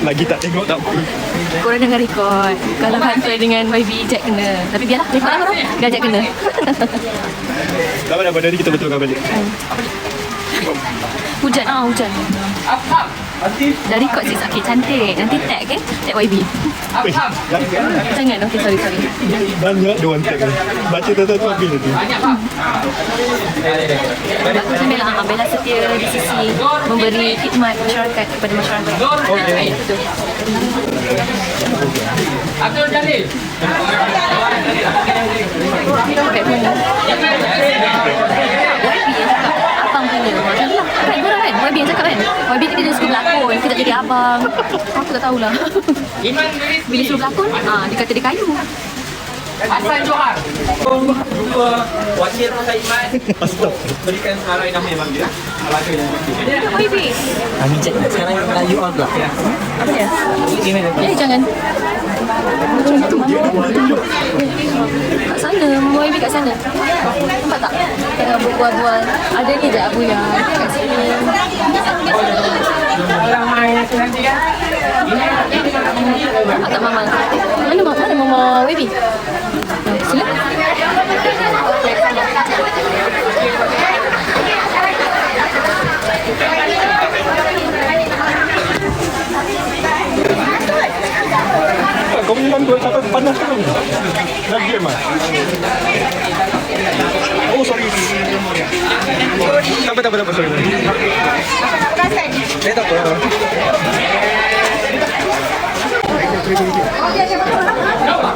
Lagi tak tengok tak apa. Korang jangan record. Kalau hantar dengan YB Jack kena. Tapi biarlah record lah korang. Biar Jack kena. Tak apa-apa, nanti kita betulkan balik. hujan ah hujan. Dah record sis. Okay cantik. Nanti tag eh. Tag YB. Jangan. Okay sorry sorry. Banyak dia orang tag ni. Baca tu-tu habis nanti. Bagus ni Bella. Ah, Bella setia di sisi memberi khidmat masyarakat kepada masyarakat. Okay. Betul. Abdul Jalil. Kat mana? YB yang cakap abang punya. Macam tu lah. Kan korang kan? YB yang cakap kan? Suka berlakon. Kita tak jadi abang. Aku tak tahulah. Bila suruh berlakon, ah, dia kata dia kayu. Hasan Johar. Jumpa wakil Iman. Berikan sarai nama yang bagi. Alaga yang. YB. Kami cek sekarang Melayu all pula. Apa dia? Eh, jangan. Macam tu. Kat sana, Mama YB kat sana. Nampak tak? Tengah berbual-bual. Ada ni je Abu ya. Kat sini. Orang main nanti kan. Ah, tak Mama. YB? Ah, Sila. Kau punya lampu sampai panas kan? Dah game ah? Oh, sorry. Tak apa, tak apa, tak apa, sorry. Eh, tak apa.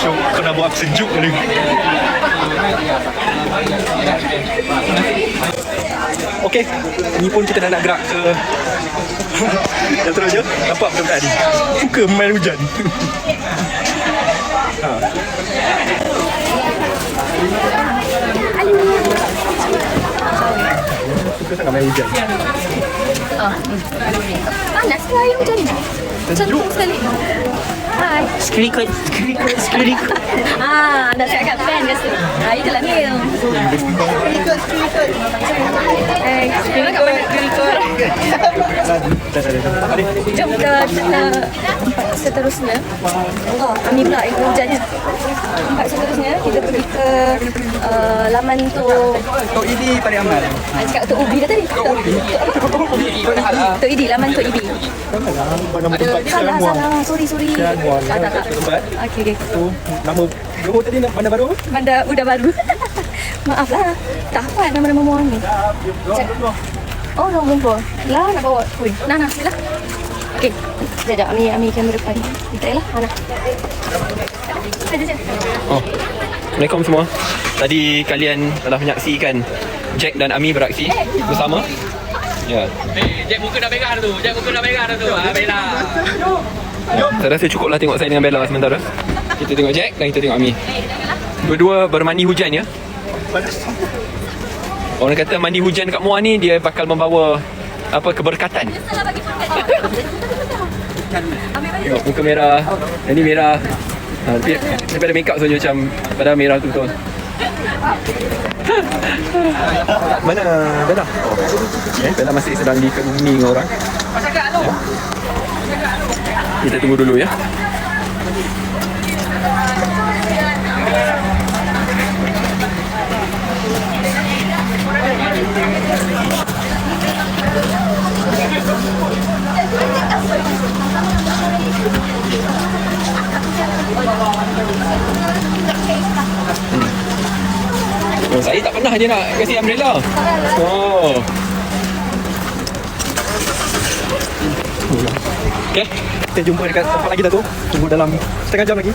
Syok, kau nak buat aku sejuk ni. Okey, ni pun kita dah nak gerak ke Yang terus je, nampak budak-budak ni Suka main hujan ha. Suka sangat main hujan Ah, hmm. Panas lah air hujan ni. Cantik sekali. Hai. Skrikut, skrikut, skrikut. Ah, nak cakap pen biasa. Ah, itulah ni. Ikut, ikut. Eh, kat mana? Dah. Adik, Jom ke tempat seterusnya. Oh, Ami pula ikut hujannya. Tempat seterusnya, kita pergi ke uh, laman Tok... Tok ini Tarik Amal. Ah, cakap Tok Ubi dah tadi. Tok, Tok Idi, laman Tok Idi. Salah, salah. Sorry, sorry. Ah, tak, tak. Tempat Okey, okey. tu Nama Johor tadi Bandar Baru Bandar Udah Baru. Maaf lah. Tak hafal nama-nama ni. Oh, orang Lumpur. Lah, nak bawa. Ui, nah, nah, sila. Okey. Sekejap, sekejap. Ami, Ami kamera depan. Kita lah. Ana. Sekejap. Oh. Assalamualaikum semua. Tadi kalian telah menyaksikan Jack dan Ami beraksi bersama. Ya. Eh, Jack muka dah merah dah tu. Jack muka dah merah dah tu. Ah, Bella. Saya rasa cukuplah tengok saya dengan Bella sementara. Kita tengok Jack dan kita tengok Ami. Dua-dua bermandi hujan ya. Orang kata mandi hujan kat Muar ni dia bakal membawa apa keberkatan. Tengok muka merah. Yang ni merah. Ha, tapi daripada make up saja macam pada merah tu betul. Mana Bella? Eh, Bella masih sedang dikerumuni dengan orang. Kita tunggu dulu ya. Oh, saya tak pernah je nak kasi umbrella. Oh. Okay Kita jumpa dekat tempat lagi tu. Tunggu dalam setengah jam lagi